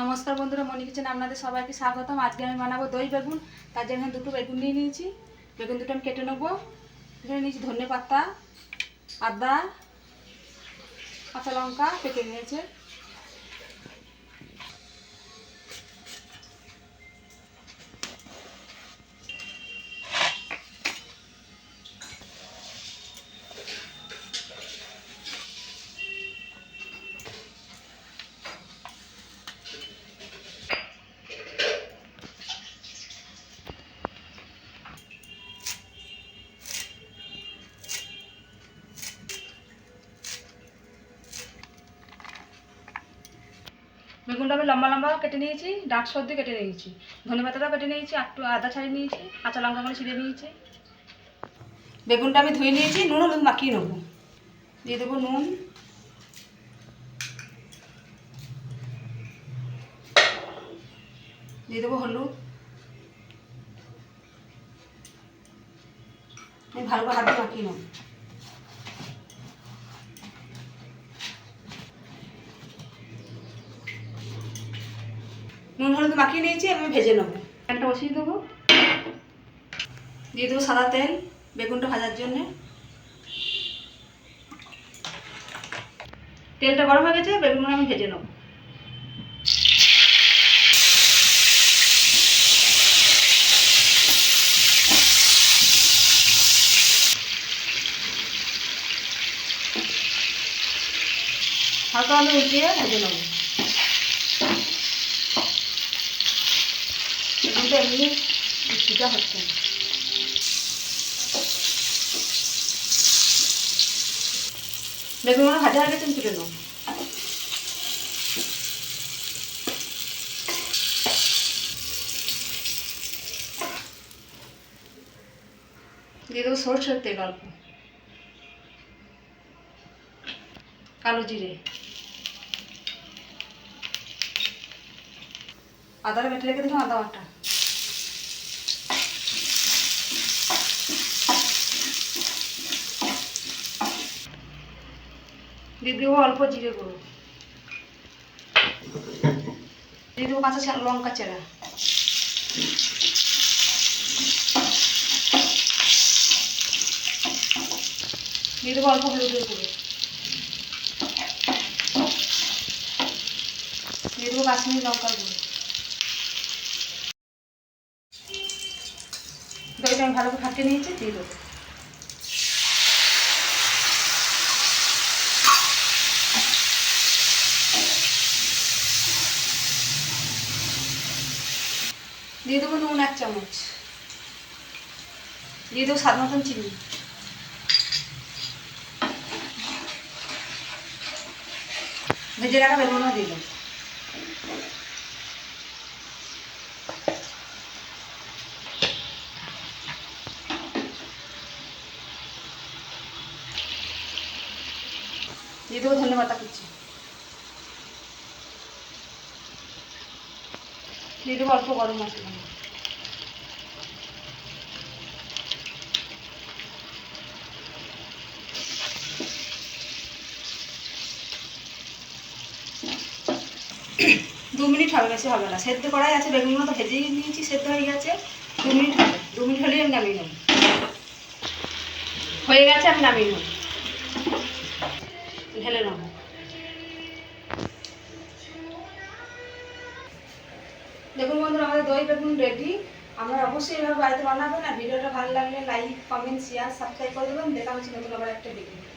নমস্কার বন্ধুরা, মনি কিচেন আপনাদের সবাইকে স্বাগতম। আজকে আমি বানাবো দই বেগুন। তার জন্য দুটো বেগুন নিয়ে নিয়েছি। বেগুন দুটো আমি কেটে নেব। এখানে নিয়েছি ধনে পাতা, আদা, কাঁচা লঙ্কা কেটে নিয়েছে। বেগুনটা আমি লম্বা লম্বা কেটে নিয়েছি ডাক সর্দি কেটে নিয়েছি। ধনে পাতাটাও কেটে নিয়েছি, একটু আদা ছাড়িয়ে নিয়েছি, কাঁচা লঙ্কাগুলো ছিঁড়ে নিয়েছি। বেগুনটা আমি ধুয়ে নিয়েছি, নুন হলুদ মাখিয়ে নেব। দিয়ে দেবো নুন। দিয়ে দেবো হলুদ। আমি ভালো করে হাত দিয়ে মাখিয়ে নেব। নুন হলুদ মাখিয়ে নিয়েছি আমি ভেজে নেব। একটা বসিয়ে দেবো। দিয়ে দেবো সাদা তেল বেগুনটা ভাজার জন্যে। তেলটা গরম হয়ে গেছে বেগুনগুলো আমি ভেজে নেব। হালকা আমি উল্টিয়ে ভেজে নেব। বেগুনটা এমনি ঠিকা হচ্ছে না। বেগুনগুলো ভাজা হয়ে গেছে তুলে নেব দিয়ে দেবো সরষের তেল অল্প। কালো জিরে। আদাটা বেটে রেখে দিলাম আদা বাটা। দিয়ে দেবো অল্প জিরে গুঁড়ো। দিয়ে দেবো কাঁচা লঙ্কা চেরা। দিয়ে দেবো অল্প হলুদের গুঁড়ো। দিয়ে দেবো কাশ্মীরি লঙ্কার গুঁড়ো। দইটা আমি ভালো করে ফাটিয়ে নিয়েছি, দিয়ে দেবো। দিয়ে দেবো নুন এক চামচ। দিয়ে দেবো স্বাদ মতন চিনি। ভেজে রাখা বেগুনও দেবো। দিয়ে দেবো ধনে পাতা কুচি। দিয়ে অল্প গরম মশলা দু মিনিট হবে বেশি হবে না। সেদ্ধ করাই আছে বেগুনগুলো তো ভেজেই নিয়েছি, সেদ্ধ হয়ে গেছে। দু মিনিট হবে। দু মিনিট হলেই আমি নামিয়ে নেব। হয়ে গেছে, আমি নামিয়ে নেব। ঢেলে নেব। দই বেগুন রেডি আপনারা অবশ্যই এভাবে বাড়িতে বানাবেন আর ভিডিওটা ভালো লাগলে লাইক কমেন্ট শেয়ার সাবস্ক্রাইব করে দেবেন। দেখা হচ্ছে নতুন আবার একটা ভিডিও